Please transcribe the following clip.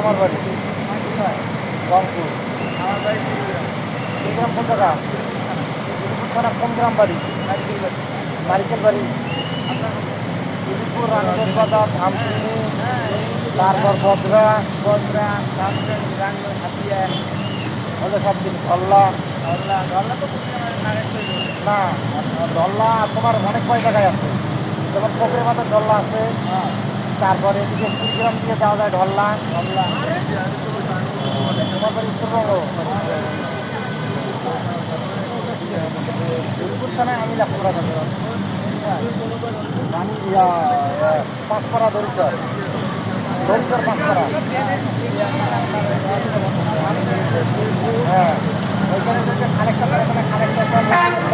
আমার বাড়ি রংপুর এই গ্রাম কোন জায়গা থানা কোন গ্রাম বাড়ি নারিকেল বাড়ি উদিপুর রানীগঞ্জ বাজার তারপর বদরা বদরা ধামপুর রানীগঞ্জ হাতিয়া হলে সব ধল্লা তো না ধল্লা তোমার অনেক কয় জায়গায় আছে। যেমন কোপের মাথার ধল্লা আছে। তারপরে এদিকে কুড়িগ্রাম দিয়ে যাওয়া যায় ঢল্লা ঢল্লা তোমার উত্তরবঙ্গ উত্তর থানায় আমি লেখাপড়া করতে আমি ইয়া পাঁচপাড়া দরিদ্র। দরিদ্র পাঁচপাড়া।